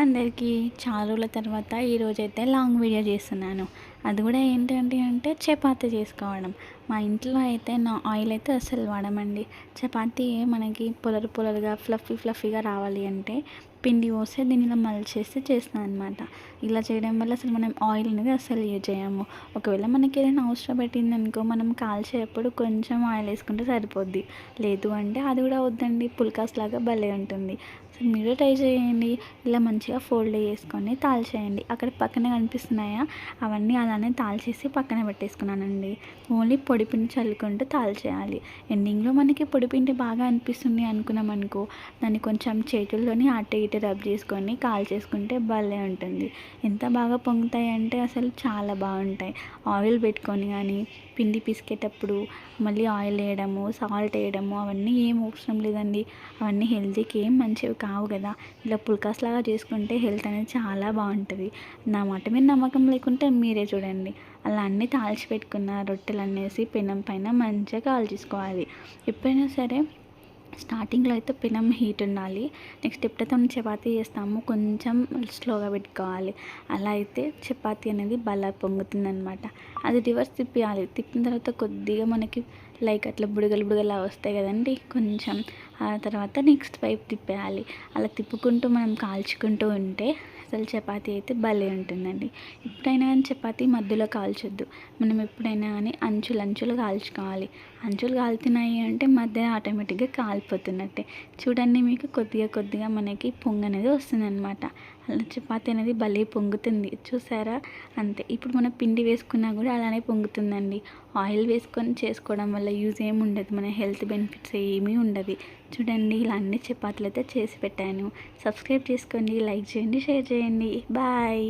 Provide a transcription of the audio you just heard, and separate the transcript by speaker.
Speaker 1: అందరికీ చాలా రోజుల తర్వాత ఈరోజైతే లాంగ్ వీడియో చేస్తున్నాను. అది కూడా ఏంటంటే అంటే చపాతీ చేసుకోవడం. మా ఇంట్లో అయితే నా ఆయిల్ అయితే అస్సలు వాడమండి. చపాతీ మనకి పొలరు పొలరుగా ఫ్లఫీ ఫ్లఫీగా రావాలి అంటే పిండి పోసి దీనిలో ఇలా మలిచేసి చేస్తాను అనమాట ఇలా చేయడం వల్ల అసలు మనం ఆయిల్ అనేది అసలు యూజ్ చేయము. ఒకవేళ మనకి ఏదైనా అవసరం పెట్టింది అనుకో మనం కాల్చేటప్పుడు కొంచెం ఆయిల్ వేసుకుంటే సరిపోద్ది. లేదు అంటే అది కూడా వద్దండి. పుల్కాస్ లాగా భలే ఉంటుంది. సో మీరు ట్రై చేయండి. ఇలా మంచిగా ఫోల్డ్ చేసుకొని తాల్చేయండి. అక్కడ పక్కన కనిపిస్తున్నాయా? అవన్నీ అలానే తాల్చేసి పక్కన పెట్టేసుకున్నానండి. ఓన్లీ పొడిపిండి చల్లుకుంటూ తాల్చేయాలి. ఎండింగ్లో మనకి పొడిపిండి బాగా అనిపిస్తుంది అనుకున్నాం అనుకో దాన్ని కొంచెం చేతుల్లోని అటు ఇటు రబ్ చేసుకొని కాల్ చేసుకుంటే భలే ఉంటుంది. ఎంత బాగా పొంగుతాయి అంటే అసలు చాలా బాగుంటాయి. ఆయిల్ పెట్టుకొని కానీ పిండి పిసికేటప్పుడు మళ్ళీ ఆయిల్ వేయడము సాల్ట్ వేయడము అవన్నీ ఏం అవసరం లేదండి. అవన్నీ హెల్తీకి ఏం మంచివి కావు కదా. ఇలా పుల్కాస్ లాగా చేసుకుంటే హెల్త్ అనేది చాలా బాగుంటుంది. నా మాట మీద నమ్మకం లేకుంటే మీరే చూడండి. అలా అన్నీ తాల్చిపెట్టుకున్న రొట్టెలు అనేసి పెనం పైన మంచిగా కాల్చేసుకోవాలి. ఎప్పుడైనా సరే స్టార్టింగ్లో అయితే పెనం హీట్ ఉండాలి. నెక్స్ట్ ఎప్పుడైతే మనం చపాతీ చేస్తామో కొంచెం స్లోగా పెట్టుకోవాలి. అలా అయితే చపాతీ అనేది బాగా పొంగుతుంది అనమాట అది రివర్స్ తిప్పియాలి. తిప్పిన తర్వాత కొద్దిగా మనకి లైక్ అట్లా బుడగలు బుడగలు వస్తాయి కదండి. కొంచెం ఆ తర్వాత నెక్స్ట్ వైపు తిప్పేయాలి. అలా తిప్పుకుంటూ మనం కాల్చుకుంటూ ఉంటే అసలు చపాతీ అయితే భలే ఉంటుందండి. ఎప్పుడైనా కానీ చపాతీ మధ్యలో కాల్చొద్దు. మనం ఎప్పుడైనా కానీ అంచులు అంచులు కాల్చుకోవాలి. అంచులు కాలుతున్నాయి అంటే మధ్య ఆటోమేటిక్గా కాలిపోతున్నట్టే. చూడండి మీకు కొద్దిగా కొద్దిగా మనకి పొంగు అనేది వస్తుందన్నమాట. అలా చపాతీ అనేది భలే పొంగుతుంది. చూసారా? అంతే. ఇప్పుడు మనం పిండి వేసుకున్నా కూడా అలానే పొంగుతుందండి. ఆయిల్ వేసుకొని చేసుకోవడం వల్ల యూజ్ ఏమి ఉండదు. మన హెల్త్ బెనిఫిట్స్ ఏమీ ఉండదు చూడండి ఇలా అన్ని చపాతీలు అయితే చేసి పెట్టాను. సబ్స్క్రైబ్ చేసుకోండి లైక్ చేయండి షేర్ చేయండి. బాయ్.